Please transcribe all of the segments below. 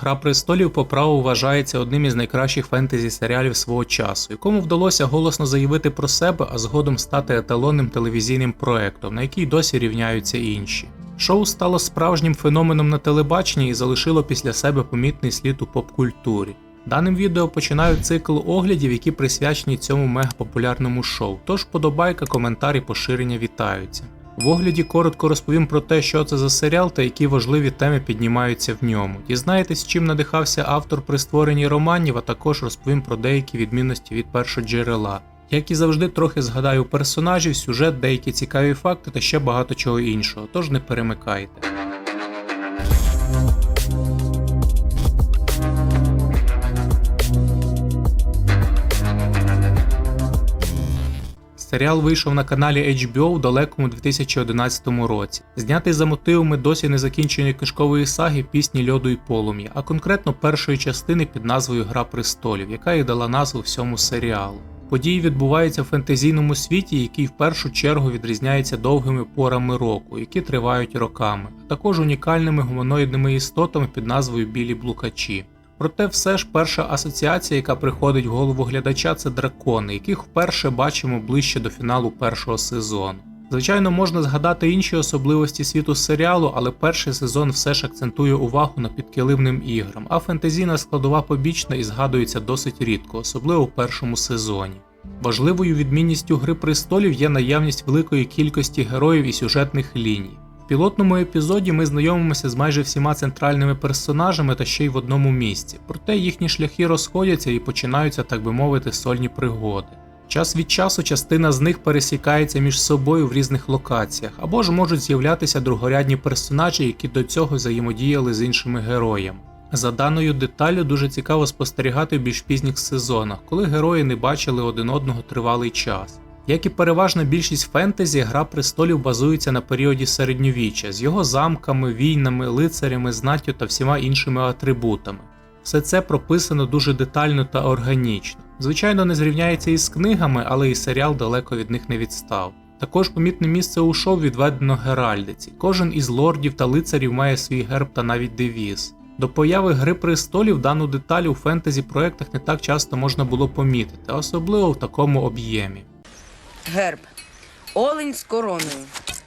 Гра престолів по праву вважається одним із найкращих фентезі серіалів свого часу, якому вдалося голосно заявити про себе, а згодом стати еталонним телевізійним проектом, на який досі рівняються інші. Шоу стало справжнім феноменом на телебаченні і залишило після себе помітний слід у поп-культурі. Даним відео починаю цикл оглядів, які присвячені цьому мегапопулярному шоу, тож подобайка, коментарі, поширення вітаються. В огляді коротко розповім про те, що це за серіал та які важливі теми піднімаються в ньому. Дізнаєтесь, чим надихався автор при створенні романів, а також розповім про деякі відмінності від першоджерела. Як і завжди, трохи згадаю персонажів, сюжет, деякі цікаві факти та ще багато чого іншого, тож не перемикайте. Серіал вийшов на каналі HBO у далекому 2011 році, знятий за мотивами досі незакінченої книжкової саги Пісні льоду і полум'я, а конкретно першої частини під назвою Гра престолів, яка і дала назву всьому серіалу. Події відбуваються в фентезійному світі, який в першу чергу відрізняється довгими порами року, які тривають роками, а також унікальними гуманоїдними істотами під назвою Білі Блукачі. Проте все ж перша асоціація, яка приходить в голову глядача, це дракони, яких вперше бачимо ближче до фіналу першого сезону. Звичайно, можна згадати інші особливості світу серіалу, але перший сезон все ж акцентує увагу на підкиливним іграм, а фентезійна складова побічна і згадується досить рідко, особливо в першому сезоні. Важливою відмінністю Гри престолів є наявність великої кількості героїв і сюжетних ліній. Пілотному епізоді ми знайомимося з майже всіма центральними персонажами та ще й в одному місці, проте їхні шляхи розходяться і починаються, так би мовити, сольні пригоди. Час від часу частина з них пересікається між собою в різних локаціях, або ж можуть з'являтися другорядні персонажі, які до цього взаємодіяли з іншими героями. За даною деталлю дуже цікаво спостерігати в більш пізніх сезонах, коли герої не бачили один одного тривалий час. Як і переважна більшість фентезі, гра престолів базується на періоді середньовіччя з його замками, війнами, лицарями, знаттю та всіма іншими атрибутами. Все це прописано дуже детально та органічно. Звичайно, не зрівняється із книгами, але і серіал далеко від них не відстав. Також помітне місце у шоу відведено Геральдиці. Кожен із лордів та лицарів має свій герб та навіть девіз. До появи Гри престолів дану деталь у фентезі проектах не так часто можна було помітити, особливо в такому об'ємі. Герб. Олень з короною.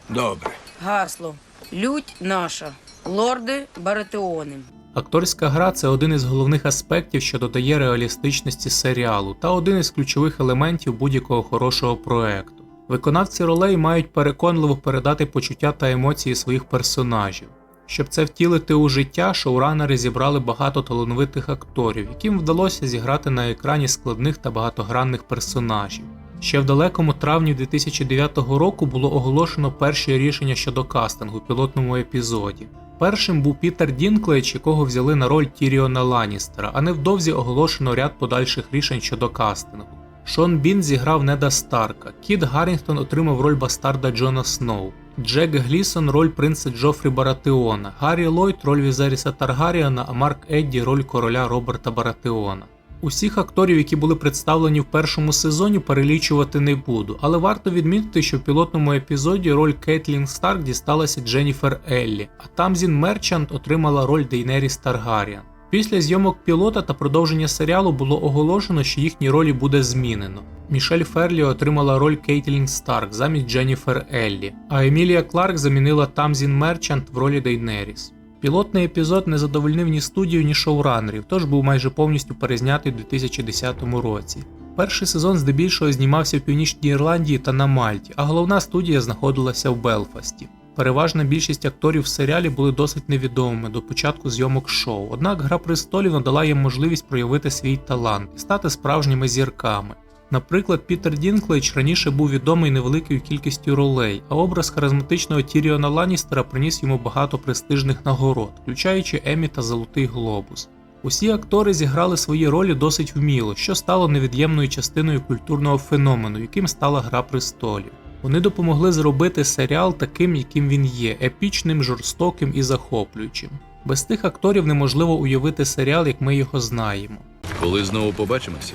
Добре. Гасло. Лють наша. Лорди Баратеони. Акторська гра це один із головних аспектів, що додає реалістичності серіалу, та один із ключових елементів будь-якого хорошого проекту. Виконавці ролей мають переконливо передати почуття та емоції своїх персонажів. Щоб це втілити у життя, шоуранери зібрали багато талановитих акторів, яким вдалося зіграти на екрані складних та багатогранних персонажів. Ще в далекому травні 2009 року було оголошено перші рішення щодо кастингу в пілотному епізоді. Першим був Пітер Дінклейдж, якого взяли на роль Тіріона Ланністера, а невдовзі оголошено ряд подальших рішень щодо кастингу. Шон Бін зіграв Неда Старка, Кіт Гаррінгтон отримав роль бастарда Джона Сноу, Джек Глісон роль принца Джофрі Баратеона, Гаррі Ллойд роль Візеріса Таргаріана, а Марк Едді роль короля Роберта Баратеона. Усіх акторів, які були представлені в першому сезоні, перелічувати не буду, але варто відмітити, що в пілотному епізоді роль Кейтлін Старк дісталася Дженніфер Еллі, а Тамзін Мерчант отримала роль Дейнеріс Таргаріан. Після зйомок пілота та продовження серіалу було оголошено, що їхні ролі буде змінено. Мішель Ферлі отримала роль Кейтлін Старк замість Дженніфер Еллі, а Емілія Кларк замінила Тамзін Мерчант в ролі Дейнеріс. Пілотний епізод не задовольнив ні студію, ні шоуранерів, тож був майже повністю перезнятий у 2010 році. Перший сезон здебільшого знімався в Північній Ірландії та на Мальті, а головна студія знаходилася в Белфасті. Переважна більшість акторів в серіалі були досить невідомими до початку зйомок шоу, однак Гра престолів надала їм можливість проявити свій талант і стати справжніми зірками. Наприклад, Пітер Дінклейдж раніше був відомий невеликою кількістю ролей, а образ харизматичного Тіріона Ланністера приніс йому багато престижних нагород, включаючи Емі та Золотий Глобус. Усі актори зіграли свої ролі досить вміло, що стало невід'ємною частиною культурного феномену, яким стала Гра престолів. Вони допомогли зробити серіал таким, яким він є, епічним, жорстоким і захоплюючим. Без тих акторів неможливо уявити серіал, як ми його знаємо. Коли знову побачимося,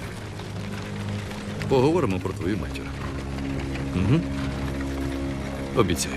поговоримо про твою матір. Угу. Обіцяю.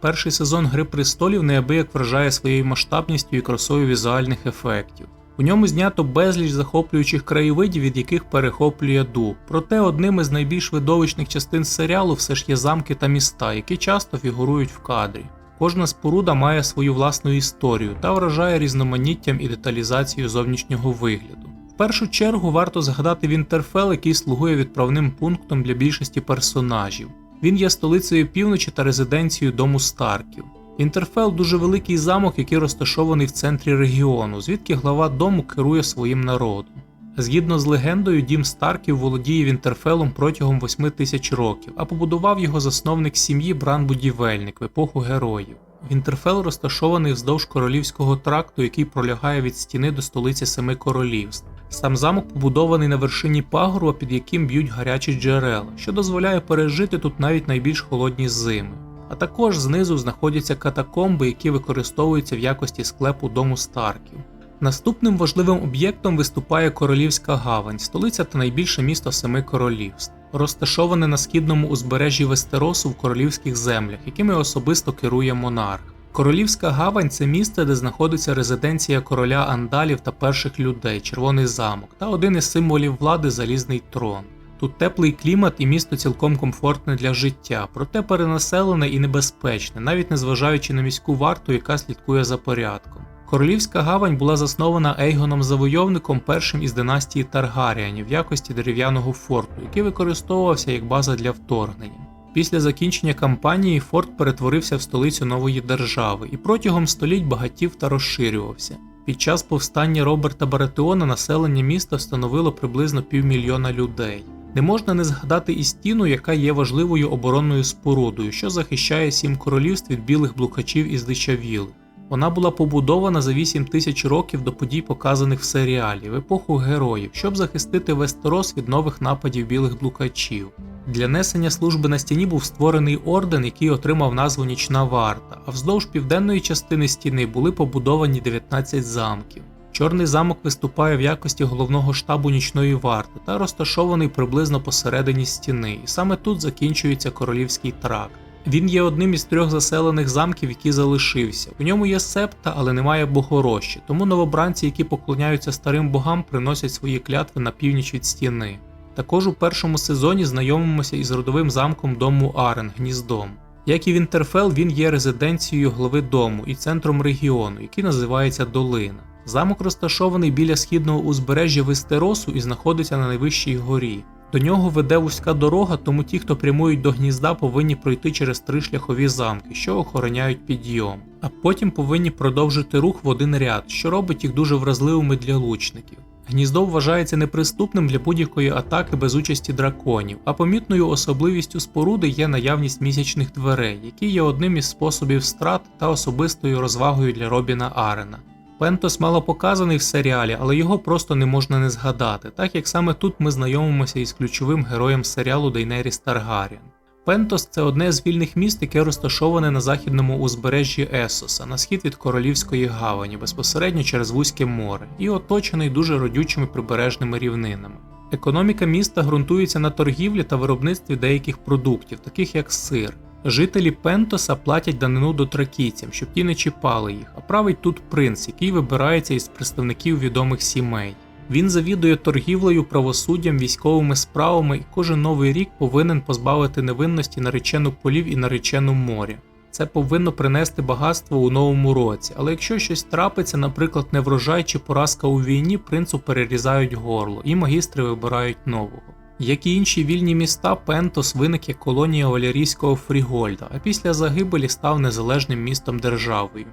Перший сезон Гри престолів неабияк вражає своєю масштабністю і красою візуальних ефектів. У ньому знято безліч захоплюючих краєвидів, від яких перехоплює дух. Проте одним із найбільш видовищних частин серіалу все ж є замки та міста, які часто фігурують в кадрі. Кожна споруда має свою власну історію та вражає різноманіттям і деталізацією зовнішнього вигляду. Першу чергу варто згадати Вінтерфел, який слугує відправним пунктом для більшості персонажів. Він є столицею півночі та резиденцією дому Старків. Вінтерфел дуже великий замок, який розташований в центрі регіону, звідки глава дому керує своїм народом. Згідно з легендою, дім Старків володіє Вінтерфелом протягом 8 тисяч років, а побудував його засновник сім'ї Бран Будівельник в епоху героїв. Вінтерфел розташований вздовж королівського тракту, який пролягає від стіни до столиці Семи Королівств. Сам замок побудований на вершині пагорба, під яким б'ють гарячі джерела, що дозволяє пережити тут навіть найбільш холодні зими. А також знизу знаходяться катакомби, які використовуються в якості склепу дому Старків. Наступним важливим об'єктом виступає Королівська гавань, столиця та найбільше місто Семи Королівств, розташоване на східному узбережжі Вестеросу в королівських землях, якими особисто керує монарх. Королівська гавань це місце, де знаходиться резиденція короля андалів та перших людей, Червоний замок, та один із символів влади Залізний трон. Тут теплий клімат і місто цілком комфортне для життя, проте перенаселене і небезпечне, навіть незважаючи на міську варту, яка слідкує за порядком. Королівська гавань була заснована Ейгоном Завойовником першим із династії Таргаріанів в якості дерев'яного форту, який використовувався як база для вторгнення. Після закінчення кампанії форт перетворився в столицю нової держави і протягом століть багатів та розширювався. Під час повстання Роберта Баратеона населення міста становило приблизно півмільйона людей. Не можна не згадати і стіну, яка є важливою оборонною спорудою, що захищає сім королівств від білих блукачів і здичавілих. Вона була побудована за 8 тисяч років до подій, показаних в серіалі, в епоху героїв, щоб захистити Вестерос від нових нападів білих блукачів. Для несення служби на стіні був створений орден, який отримав назву Нічна варта, а вздовж південної частини стіни були побудовані 19 замків. Чорний замок виступає в якості головного штабу нічної варти та розташований приблизно посередині стіни, і саме тут закінчується королівський тракт. Він є одним із трьох заселених замків, які залишився. У ньому є септа, але немає богорощі, тому новобранці, які поклоняються старим богам, приносять свої клятви на північ від стіни. Також у першому сезоні знайомимося із родовим замком дому Арен гніздом. Як і Вінтерфел, він є резиденцією глави дому і центром регіону, який називається Долина. Замок розташований біля східного узбережжя Вестеросу і знаходиться на найвищій горі. До нього веде вузька дорога, тому ті, хто прямують до гнізда, повинні пройти через три шляхові замки, що охороняють підйом, а потім повинні продовжити рух в один ряд, що робить їх дуже вразливими для лучників. Гніздо вважається неприступним для будь-якої атаки без участі драконів, а помітною особливістю споруди є наявність місячних дверей, які є одним із способів страт та особистою розвагою для Робіна Арена. Пентос мало показаний в серіалі, але його просто не можна не згадати, так як саме тут ми знайомимося із ключовим героєм серіалу Дейнеріс Таргаріан. Пентос це одне з вільних міст, яке розташоване на західному узбережжі Есоса, на схід від Королівської гавані, безпосередньо через Вузьке море, і оточений дуже родючими прибережними рівнинами. Економіка міста ґрунтується на торгівлі та виробництві деяких продуктів, таких як сир. Жителі Пентоса платять данину дотракійцям, щоб ті не чіпали їх, а править тут принц, який вибирається із представників відомих сімей. Він завідує торгівлею, правосуддям, військовими справами і кожен новий рік повинен позбавити невинності наречену полів і наречену моря. Це повинно принести багатство у новому році, але якщо щось трапиться, наприклад, неврожай чи поразка у війні, принцу перерізають горло, і магістри вибирають нового. Як і інші вільні міста, Пентос виник як колонія Валерійського Фрігольда, а після загибелі став незалежним містом державою.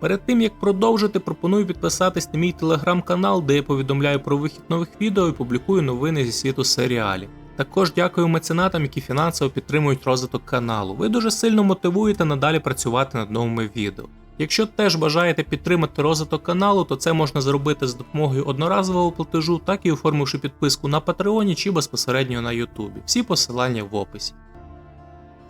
Перед тим як продовжити, пропоную підписатись на мій телеграм-канал, де я повідомляю про вихід нових відео і публікую новини зі світу серіалів. Також дякую меценатам, які фінансово підтримують розвиток каналу. Ви дуже сильно мотивуєте надалі працювати над новими відео. Якщо теж бажаєте підтримати розвиток каналу, то це можна зробити з допомогою одноразового платежу, так і оформивши підписку на Патреоні чи безпосередньо на Ютубі. Всі посилання в описі.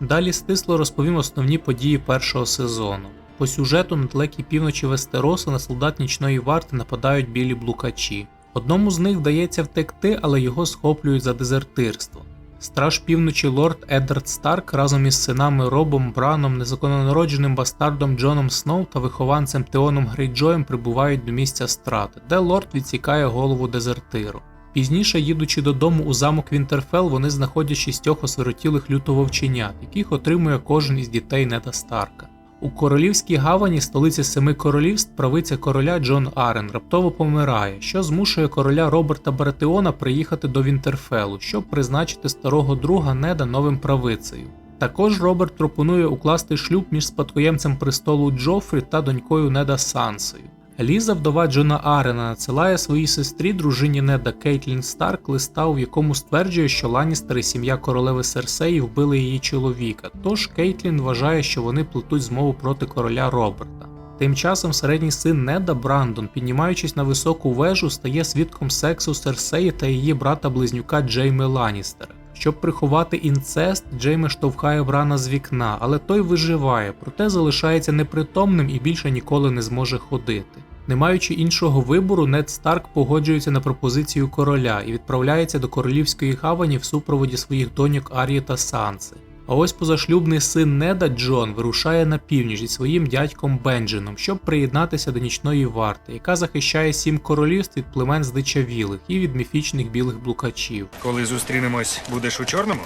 Далі стисло розповім основні події першого сезону. По сюжету на далекій півночі Вестеросу на солдат нічної варти нападають білі блукачі. Одному з них вдається втекти, але його схоплюють за дезертирство. Страж півночі лорд Еддард Старк разом із синами Робом Браном, незаконнонародженим бастардом Джоном Сноу та вихованцем Теоном Грейджоєм прибувають до місця страти, де лорд відсікає голову дезертиру. Пізніше, їдучи додому у замок Вінтерфел, вони знаходять шістьох осиротілих лютововченят, яких отримує кожен із дітей Неда Старка. У королівській гавані, столиці семи королівств, правиця короля Джон Арен раптово помирає, що змушує короля Роберта Баратеона приїхати до Вінтерфелу, щоб призначити старого друга Неда новим правицею. Також Роберт пропонує укласти шлюб між спадкоємцем престолу Джофрі та донькою Неда Сансою. Ліза, вдова Джона Арена, надсилає своїй сестрі, дружині Неда Кейтлін Старк, листа, у якому стверджує, що Ланністер і сім'я королеви Серсеї вбили її чоловіка. Тож Кейтлін вважає, що вони плетуть змову проти короля Роберта. Тим часом середній син Неда Брандон, піднімаючись на високу вежу, стає свідком сексу Серсеї та її брата-близнюка Джейми Ланністера. Щоб приховати інцест, Джейми штовхає Брана з вікна, але той виживає, проте залишається непритомним і більше ніколи не зможе ходити. Не маючи іншого вибору, Нед Старк погоджується на пропозицію короля і відправляється до королівської гавані в супроводі своїх доньок Арії та Санси. А ось позашлюбний син Неда Джон вирушає на північ зі своїм дядьком Бенджином, щоб приєднатися до нічної варти, яка захищає сім королівств від племен здичавілих і від міфічних білих блукачів. Коли зустрінемось, будеш у чорному?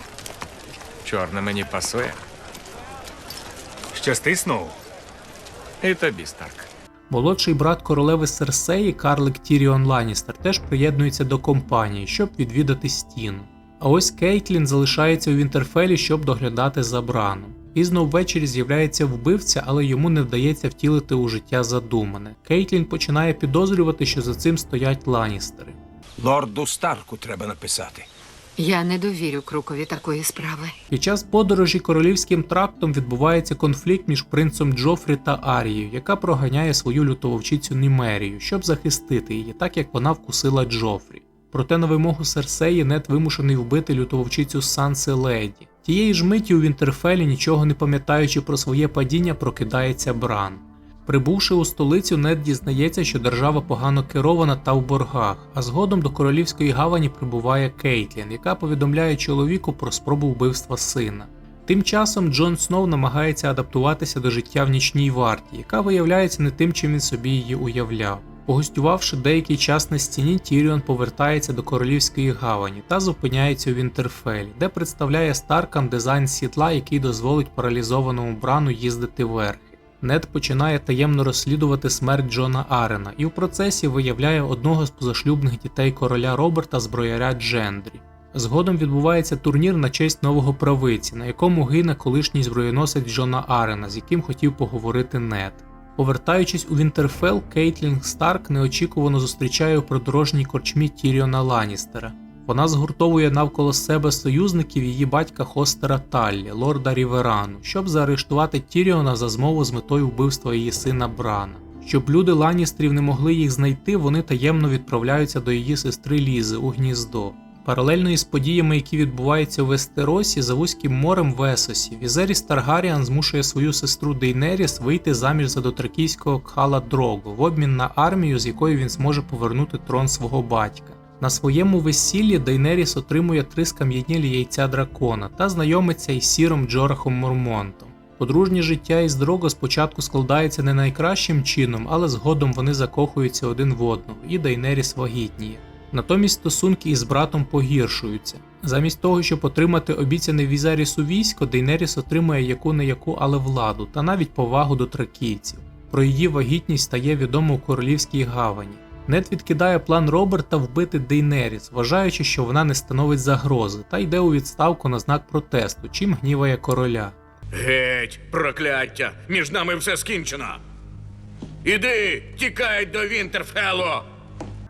Чорне мені пасує. Щасти Сноу. І тобі, Старк. Молодший брат королеви Серсеї, Карлик Тіріон Ланністер, теж приєднується до компанії, щоб відвідати стіну. А ось Кейтлін залишається у Вінтерфелі, щоб доглядати за Браном. Пізно ввечері з'являється вбивця, але йому не вдається втілити у життя задумане. Кейтлін починає підозрювати, що за цим стоять Ланністери. Лорду Старку треба написати. Я не довірю крукові такої справи. Під час подорожі королівським трактом відбувається конфлікт між принцем Джофрі та Арією, яка проганяє свою лютововчицю Німерію, щоб захистити її, так як вона вкусила Джофрі. Проте на вимогу Серсеї Нет вимушений вбити лютововчицю Санси Леді. Тієї ж миті у Вінтерфелі, нічого не пам'ятаючи про своє падіння, прокидається Бран. Прибувши у столицю, Нед дізнається, що держава погано керована та в боргах, а згодом до королівської гавані прибуває Кейтлін, яка повідомляє чоловіку про спробу вбивства сина. Тим часом Джон Сноу намагається адаптуватися до життя в нічній варті, яка виявляється не тим, чим він собі її уявляв. Погостювавши деякий час на стіні, Тіріон повертається до королівської гавані та зупиняється у Вінтерфелі, де представляє Старкам дизайн сідла, який дозволить паралізованому брану їздити верхи. Нед починає таємно розслідувати смерть Джона Арена і в процесі виявляє одного з позашлюбних дітей короля Роберта зброяря Джендрі. Згодом відбувається турнір на честь нового правиці, на якому гине колишній зброєносець Джона Арена, з яким хотів поговорити Нед. Повертаючись у Вінтерфел, Кейтлін Старк неочікувано зустрічає у продорожній корчмі Тіріона Ланністера. Вона згуртовує навколо себе союзників її батька Хостера Таллі, лорда Ріверану, щоб заарештувати Тіріона за змову з метою вбивства її сина Брана. Щоб люди Ланністрів не могли їх знайти, вони таємно відправляються до її сестри Лізи у гніздо. Паралельно із подіями, які відбуваються в Вестеросі, за вузьким морем в Есосі, Візеріс Таргаріан змушує свою сестру Дейнеріс вийти заміж за дотракійського Кхала Дрогу в обмін на армію, з якою він зможе повернути трон свого батька. На своєму весіллі Дейнеріс отримує три скам'янілі яйця дракона та знайомиться із сіром Джорахом Мормонтом. Подружнє життя із Дрого спочатку складається не найкращим чином, але згодом вони закохуються один в одного, і Дейнеріс вагітніє. Натомість стосунки із братом погіршуються. Замість того, щоб отримати обіцяне Візерісу військо, Дейнеріс отримує яку не яку, але владу та навіть повагу до тракійців. Про її вагітність стає відомо у королівській гавані. Нед відкидає план Роберта вбити Дейнеріс, вважаючи, що вона не становить загрози, та йде у відставку на знак протесту, чим гніває короля. Геть, прокляття! Між нами все скінчено. Іди, тікай до Вінтерфелу!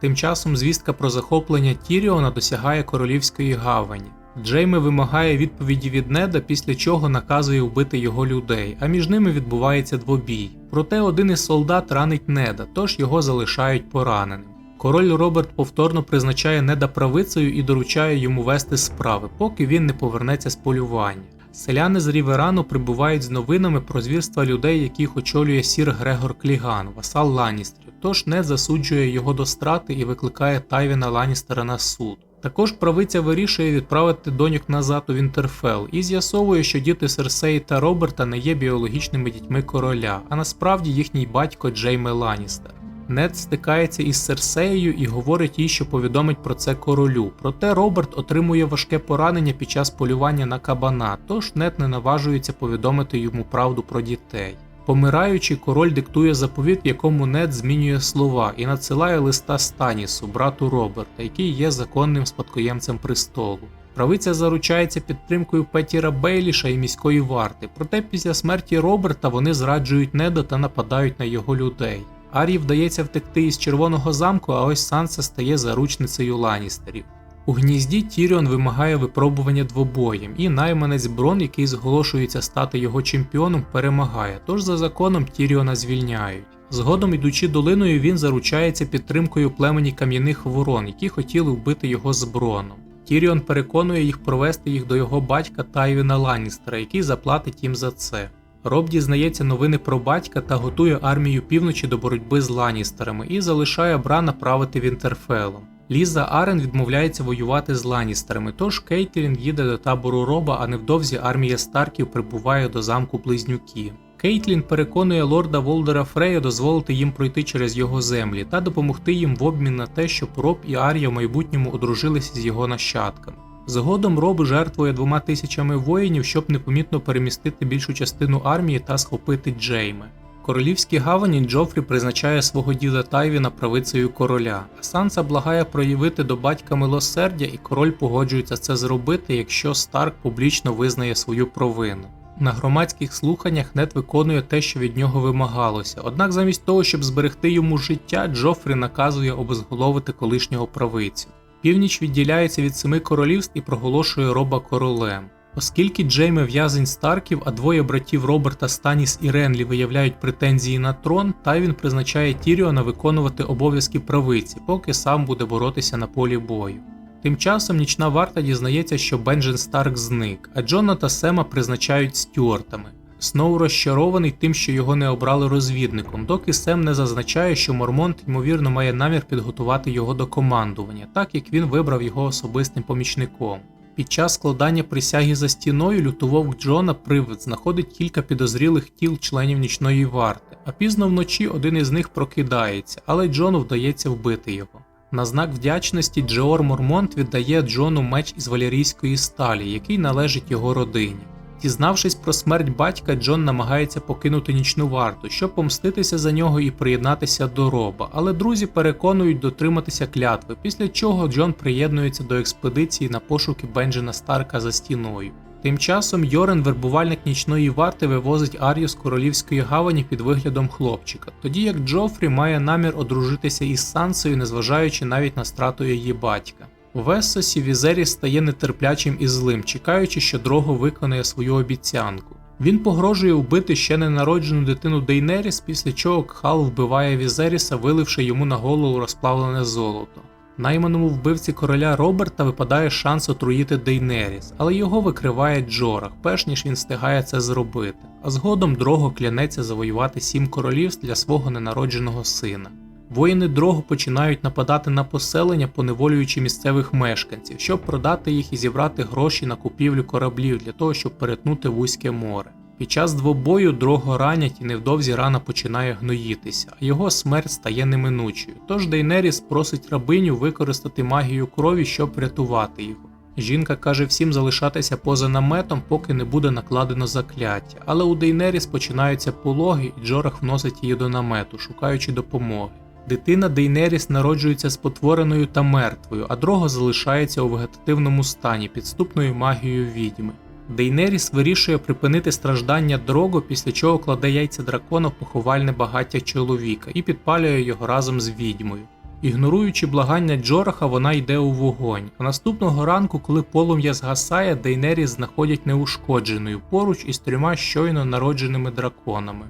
Тим часом звістка про захоплення Тіріона досягає королівської гавані. Джейми вимагає відповіді від Неда, після чого наказує вбити його людей, а між ними відбувається двобій. Проте один із солдат ранить Неда, тож його залишають пораненим. Король Роберт повторно призначає Неда правицею і доручає йому вести справи, поки він не повернеться з полювання. Селяни з Ріверану прибувають з новинами про звірства людей, яких очолює сір Грегор Кліган, васал Ланністерів. Тож Нед засуджує його до страти і викликає Тайвіна Ланністера на суд. Також правиця вирішує відправити доньок назад у Вінтерфелл і з'ясовує, що діти Серсеї та Роберта не є біологічними дітьми короля, а насправді їхній батько Джейме Ланністер. Нед стикається із Серсеєю і говорить їй, що повідомить про це королю. Проте Роберт отримує важке поранення під час полювання на кабана, тож Нед не наважується повідомити йому правду про дітей. Помираючи, король диктує заповіт, якому Нед змінює слова і надсилає листа Станісу, брату Роберта, який є законним спадкоємцем престолу. Правиця заручається підтримкою Петіра Бейліша і міської варти, проте після смерті Роберта вони зраджують Неда та нападають на його людей. Арії вдається втекти із Червоного замку, а ось Санса стає заручницею Ланістерів. У гнізді Тіріон вимагає випробування двобоєм, і найманець Брон, який зголошується стати його чемпіоном, перемагає, тож за законом Тіріона звільняють. Згодом, ідучи долиною, він заручається підтримкою племені кам'яних ворон, які хотіли вбити його з Броном. Тіріон переконує їх провести їх до його батька Тайвіна Ланністера, який заплатить їм за це. Роб дізнається новини про батька та готує армію півночі до боротьби з Ланністерами і залишає Брана правити Вінтерфелом. Ліза Арен відмовляється воювати з Ланністерами, тож Кейтлін їде до табору Роба, а невдовзі армія Старків прибуває до замку Близнюки. Кейтлін переконує лорда Волдера Фрея дозволити їм пройти через його землі та допомогти їм в обмін на те, щоб Роб і Арія в майбутньому одружилися з його нащадками. Згодом Роб жертвує двома тисячами воїнів, щоб непомітно перемістити більшу частину армії та схопити Джейме. Королівській гавані Джофрі призначає свого діда Тайвіна правицею короля, а Санса благає проявити до батька милосердя, і король погоджується це зробити, якщо Старк публічно визнає свою провину. На громадських слуханнях Нед виконує те, що від нього вимагалося, однак замість того, щоб зберегти йому життя, Джофрі наказує обезголовити колишнього правицю. Північ відділяється від семи королівств і проголошує Роба королем. Оскільки Джейме в'язень Старків, а двоє братів Роберта Станіс і Ренлі виявляють претензії на трон, Тайвін призначає Тіріона виконувати обов'язки правиці, поки сам буде боротися на полі бою. Тим часом нічна варта дізнається, що Бенджен Старк зник, а Джона та Сема призначають стюартами. Сноу розчарований тим, що його не обрали розвідником, доки Сем не зазначає, що Мормонт ймовірно має намір підготувати його до командування, так як він вибрав його особистим помічником. Під час складання присяги за стіною лютововк Джона Привид знаходить кілька підозрілих тіл членів нічної варти, а пізно вночі один із них прокидається, але Джону вдається вбити його. На знак вдячності Джеор Мормонт віддає Джону меч із валерійської сталі, який належить його родині. Дізнавшись про смерть батька, Джон намагається покинути нічну варту, щоб помститися за нього і приєднатися до роба, але друзі переконують дотриматися клятви, після чого Джон приєднується до експедиції на пошуки Бенджена Старка за стіною. Тим часом Йорен, вербувальник нічної варти, вивозить Арію з королівської гавані під виглядом хлопчика, тоді як Джофрі має намір одружитися із Сансою, незважаючи навіть на страту її батька. В Ессосі Візеріс стає нетерплячим і злим, чекаючи, що Дрого виконає свою обіцянку. Він погрожує вбити ще ненароджену дитину Дейнеріс, після чого Кхал вбиває Візеріса, виливши йому на голову розплавлене золото. Найманому вбивці короля Роберта випадає шанс отруїти Дейнеріс, але його викриває Джорах, перш ніж він встигає це зробити. А згодом Дрого клянеться завоювати сім королівств для свого ненародженого сина. Воїни Дрогу починають нападати на поселення, поневолюючи місцевих мешканців, щоб продати їх і зібрати гроші на купівлю кораблів для того, щоб перетнути вузьке море. Під час двобою Дрого ранять і невдовзі рана починає гноїтися, а його смерть стає неминучою. Тож Дейнеріс просить рабиню використати магію крові, щоб врятувати його. Жінка каже всім залишатися поза наметом, поки не буде накладено закляття, але у Дейнеріс починаються пологи, і Джорах вносить її до намету, шукаючи допомоги. Дитина Дейнеріс народжується спотвореною та мертвою, а Дрого залишається у вегетативному стані підступною магією відьми. Дейнеріс вирішує припинити страждання Дрого, після чого кладе яйця дракона в поховальне багаття чоловіка і підпалює його разом з відьмою. Ігноруючи благання Джораха, вона йде у вогонь. А наступного ранку, коли полум'я згасає, Дейнеріс знаходять неушкодженою поруч із трьома щойно народженими драконами.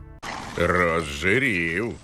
Розжирів.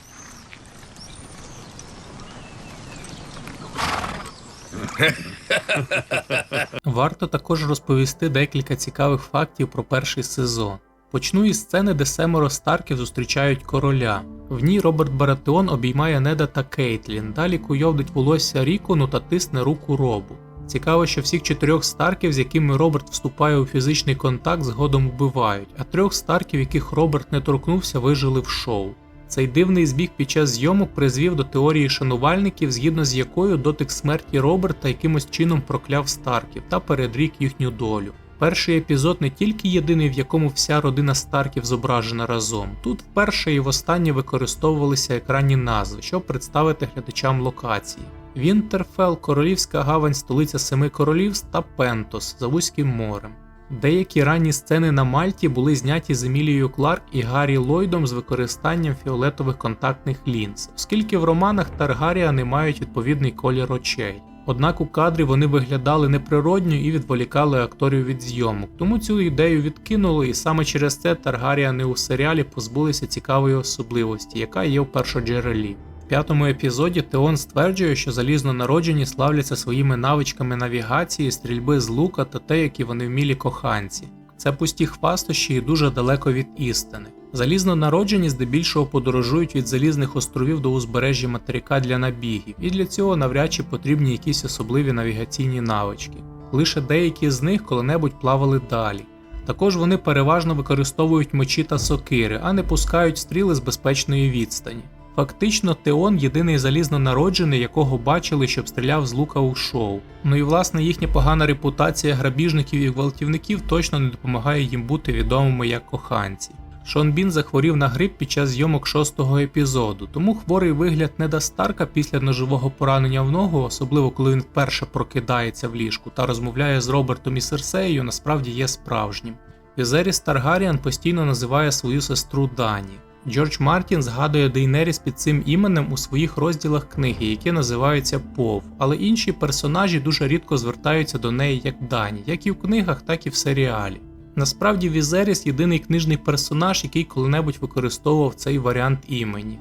Варто також розповісти декілька цікавих фактів про перший сезон. Почну із сцени, де семеро Старків зустрічають короля. В ній Роберт Баратеон обіймає Неда та Кейтлін, далі куйовдить волосся Рікону та тисне руку Робу. Цікаво, що всіх чотирьох старків, з якими Роберт вступає у фізичний контакт, згодом вбивають, а трьох старків, яких Роберт не торкнувся, вижили в шоу. Цей дивний збіг під час зйомок призвів до теорії шанувальників, згідно з якою дотик смерті Роберта якимось чином прокляв Старків та передрік їхню долю. Перший епізод не тільки єдиний, в якому вся родина Старків зображена разом. Тут вперше і востаннє використовувалися екранні назви, щоб представити глядачам локації. Вінтерфелл, Королівська гавань, столиця Семи Королівств та Пентос за Вузьким морем. Деякі ранні сцени на Мальті були зняті з Емілією Кларк і Гаррі Ллойдом з використанням фіолетових контактних лінз, оскільки в романах Таргаріани мають відповідний колір очей. Однак у кадрі вони виглядали неприродньо і відволікали акторів від зйомок, тому цю ідею відкинули, і саме через це Таргаріани у серіалі позбулися цікавої особливості, яка є в першоджерелі. В п'ятому епізоді Теон стверджує, що залізно народжені славляться своїми навичками навігації, стрільби з лука та те, які вони вмілі коханці. Це пусті хвастощі і дуже далеко від істини. Залізно народжені здебільшого подорожують від залізних островів до узбережжя материка для набігів, і для цього навряд чи потрібні якісь особливі навігаційні навички. Лише деякі з них коли-небудь плавали далі. Також вони переважно використовують мечі та сокири, а не пускають стріли з безпечної відстані. Фактично, Теон єдиний залізно народжений, якого бачили, щоб стріляв з лука у шоу. Ну і власне їхня погана репутація грабіжників і гвалтівників точно не допомагає їм бути відомими як коханці. Шон Бін захворів на грип під час зйомок шостого епізоду, тому хворий вигляд Неда Старка після ножового поранення в ногу, особливо коли він вперше прокидається в ліжку та розмовляє з Робертом і Серсеєю, насправді є справжнім. Візеріс Таргаріан постійно називає свою сестру Дані. Джордж Мартін згадує Дейнеріс під цим іменем у своїх розділах книги, які називаються Пов, але інші персонажі дуже рідко звертаються до неї як Дані, як і в книгах, так і в серіалі. Насправді Візеріс єдиний книжний персонаж, який коли-небудь використовував цей варіант імені.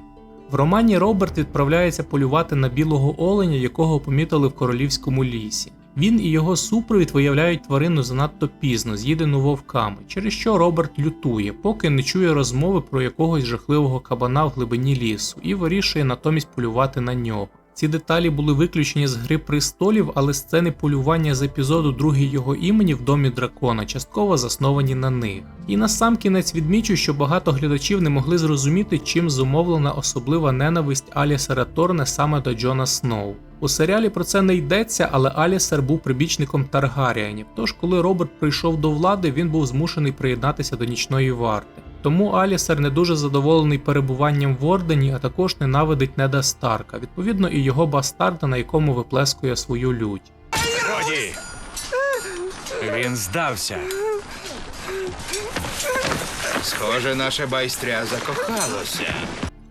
В романі Роберт відправляється полювати на білого оленя, якого помітили в королівському лісі. Він і його супровід виявляють тварину занадто пізно, з'їдену вовками, через що Роберт лютує, поки не чує розмови про якогось жахливого кабана в глибині лісу, і вирішує натомість полювати на нього. Ці деталі були виключені з Гри престолів, але сцени полювання з епізоду другий його імені в домі дракона частково засновані на них. І насамкінець відмічу, що багато глядачів не могли зрозуміти, чим зумовлена особлива ненависть Алісера Торне саме до Джона Сноу. У серіалі про це не йдеться, але Алісер був прибічником Таргаріанів. Тож, коли Роберт прийшов до влади, він був змушений приєднатися до нічної варти. Тому Алісер не дуже задоволений перебуванням в Ордені, а також ненавидить Неда Старка, відповідно, і його бастарда, на якому виплескує свою лють. Годі! Він здався. Схоже, наше байстря закохалося.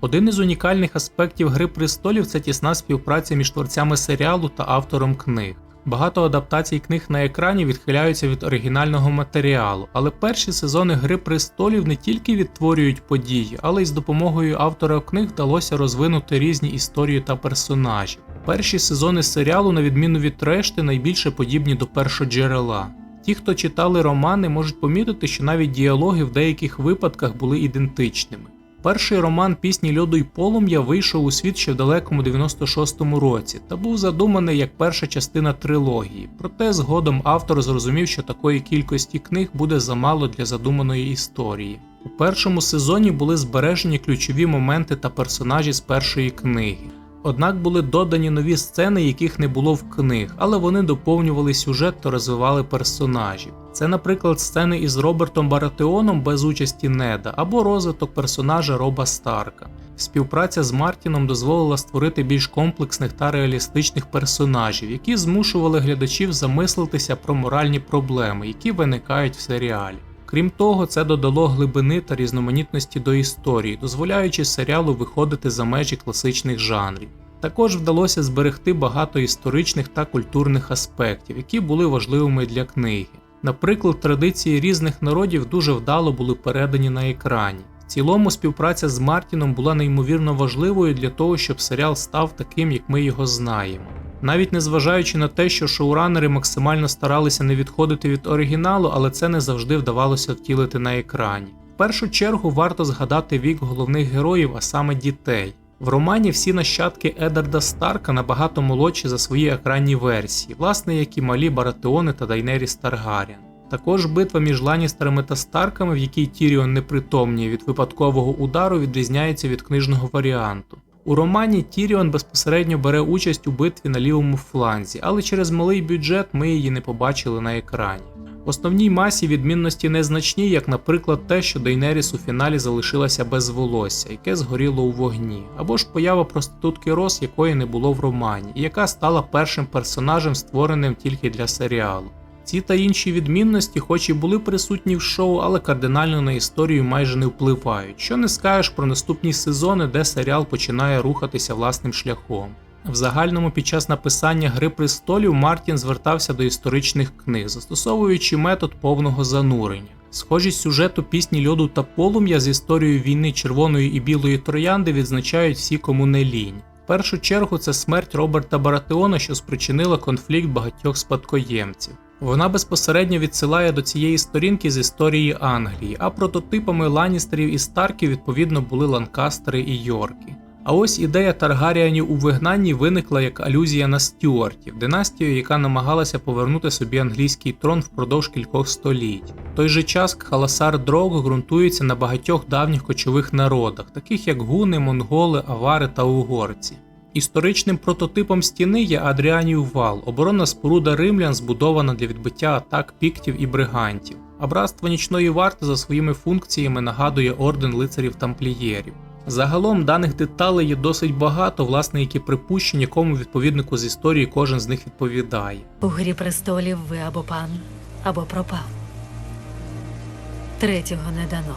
Один із унікальних аспектів Гри престолів це тісна співпраця між творцями серіалу та автором книг. Багато адаптацій книг на екрані відхиляються від оригінального матеріалу, але перші сезони Гри престолів не тільки відтворюють події, але й з допомогою автора книг вдалося розвинути різні історії та персонажі. Перші сезони серіалу, на відміну від решти, найбільше подібні до першоджерела. Ті, хто читали романи, можуть помітити, що навіть діалоги в деяких випадках були ідентичними. Перший роман Пісні льоду й полум'я вийшов у світ ще в далекому 96-му році та був задуманий як перша частина трилогії. Проте згодом автор зрозумів, що такої кількості книг буде замало для задуманої історії. У першому сезоні були збережені ключові моменти та персонажі з першої книги. Однак були додані нові сцени, яких не було в книг, але вони доповнювали сюжет та розвивали персонажів. Це, наприклад, сцени із Робертом Баратеоном без участі Неда або розвиток персонажа Роба Старка. Співпраця з Мартіном дозволила створити більш комплексних та реалістичних персонажів, які змушували глядачів замислитися про моральні проблеми, які виникають в серіалі. Крім того, це додало глибини та різноманітності до історії, дозволяючи серіалу виходити за межі класичних жанрів. Також вдалося зберегти багато історичних та культурних аспектів, які були важливими для книги. Наприклад, традиції різних народів дуже вдало були передані на екрані. В цілому співпраця з Мартіном була неймовірно важливою для того, щоб серіал став таким, як ми його знаємо. Навіть незважаючи на те, що шоуранери максимально старалися не відходити від оригіналу, але це не завжди вдавалося втілити на екрані. В першу чергу варто згадати вік головних героїв, а саме дітей. В романі всі нащадки Едарда Старка набагато молодші за свої екранні версії, власне, як і малі Баратеони та Дайнеріс Таргаріан. Також битва між Ланістерами та Старками, в якій Тіріон непритомніє від випадкового удару, відрізняється від книжного варіанту. У романі Тіріон безпосередньо бере участь у битві на лівому фланзі, але через малий бюджет ми її не побачили на екрані. Основній масі відмінності незначні, як, наприклад, те, що Дейнеріс у фіналі залишилася без волосся, яке згоріло у вогні, або ж поява проститутки Рос, якої не було в романі, і яка стала першим персонажем, створеним тільки для серіалу. Ці та інші відмінності, хоч і були присутні в шоу, але кардинально на історію майже не впливають, що не скажеш про наступні сезони, де серіал починає рухатися власним шляхом. В загальному під час написання Гри престолів Мартін звертався до історичних книг, застосовуючи метод повного занурення. Схожість сюжету пісні льоду та полум'я з історією війни червоної і білої троянди відзначають всі, кому не лінь. В першу чергу це смерть Роберта Баратеона, що спричинила конфлікт багатьох спадкоємців. Вона безпосередньо відсилає до цієї сторінки з історії Англії, а прототипами Ланістерів і Старків відповідно були Ланкастери і Йорки. А ось ідея Таргаріанів у вигнанні виникла як алюзія на Стюартів, династію, яка намагалася повернути собі англійський трон впродовж кількох століть. В той же час Кхаласар Дрого ґрунтується на багатьох давніх кочових народах, таких як гуни, монголи, авари та угорці. Історичним прототипом стіни є Адріанів вал, оборонна споруда римлян, збудована для відбиття атак піктів і бригантів. А братство нічної варти за своїми функціями нагадує орден лицарів тамплієрів. Загалом даних деталей є досить багато, власне, які припущені, якому відповіднику з історії кожен з них відповідає. У грі престолів ви або пан, або пропав. Третього не дано.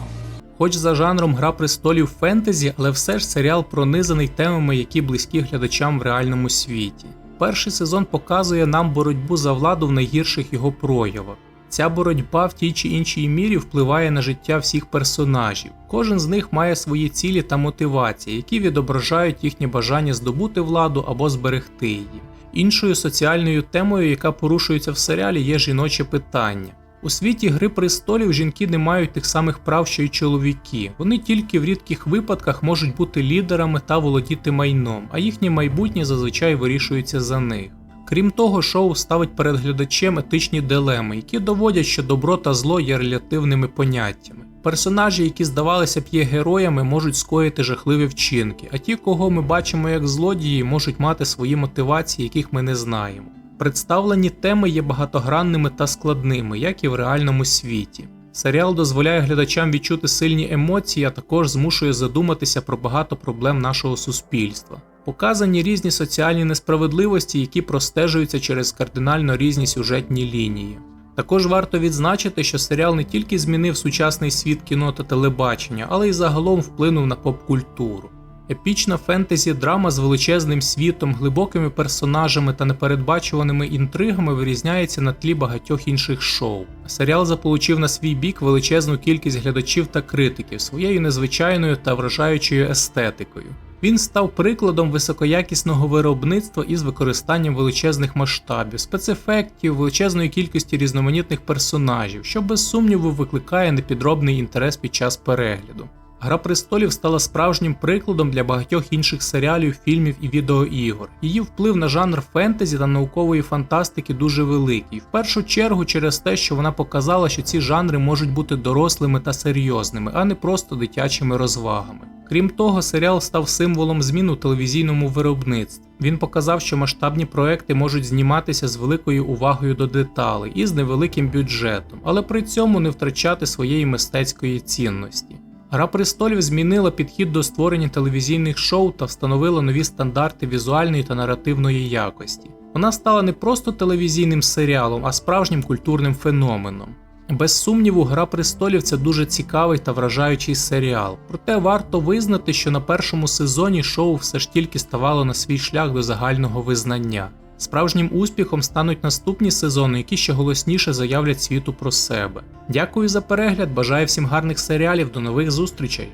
Хоч за жанром Гра престолів фентезі, але все ж серіал пронизаний темами, які близькі глядачам в реальному світі. Перший сезон показує нам боротьбу за владу в найгірших його проявах. Ця боротьба в тій чи іншій мірі впливає на життя всіх персонажів. Кожен з них має свої цілі та мотивації, які відображають їхнє бажання здобути владу або зберегти її. Іншою соціальною темою, яка порушується в серіалі, є жіноче питання. У світі Гри престолів жінки не мають тих самих прав, що й чоловіки. Вони тільки в рідких випадках можуть бути лідерами та володіти майном, а їхнє майбутнє зазвичай вирішується за них. Крім того, шоу ставить перед глядачем етичні дилеми, які доводять, що добро та зло є релятивними поняттями. Персонажі, які здавалися б є героями, можуть скоїти жахливі вчинки, а ті, кого ми бачимо як злодії, можуть мати свої мотивації, яких ми не знаємо. Представлені теми є багатогранними та складними, як і в реальному світі. Серіал дозволяє глядачам відчути сильні емоції, а також змушує задуматися про багато проблем нашого суспільства. Показані різні соціальні несправедливості, які простежуються через кардинально різні сюжетні лінії. Також варто відзначити, що серіал не тільки змінив сучасний світ кіно та телебачення, але й загалом вплинув на поп-культуру. Епічна фентезі драма з величезним світом, глибокими персонажами та непередбачуваними інтригами вирізняється на тлі багатьох інших шоу. Серіал заполучив на свій бік величезну кількість глядачів та критиків своєю незвичайною та вражаючою естетикою. Він став прикладом високоякісного виробництва із використанням величезних масштабів, спецефектів, величезної кількості різноманітних персонажів, що без сумніву викликає непідробний інтерес під час перегляду. Гра престолів стала справжнім прикладом для багатьох інших серіалів, фільмів і відеоігор. Її вплив на жанр фентезі та наукової фантастики дуже великий, в першу чергу через те, що вона показала, що ці жанри можуть бути дорослими та серйозними, а не просто дитячими розвагами. Крім того, серіал став символом змін у телевізійному виробництві. Він показав, що масштабні проекти можуть зніматися з великою увагою до деталей і з невеликим бюджетом, але при цьому не втрачати своєї мистецької цінності. Гра престолів змінила підхід до створення телевізійних шоу та встановила нові стандарти візуальної та наративної якості. Вона стала не просто телевізійним серіалом, а справжнім культурним феноменом. Без сумніву, Гра престолів це дуже цікавий та вражаючий серіал. Проте варто визнати, що на першому сезоні шоу все ж тільки ставало на свій шлях до загального визнання. Справжнім успіхом стануть наступні сезони, які ще голосніше заявлять світу про себе. Дякую за перегляд, бажаю всім гарних серіалів, до нових зустрічей!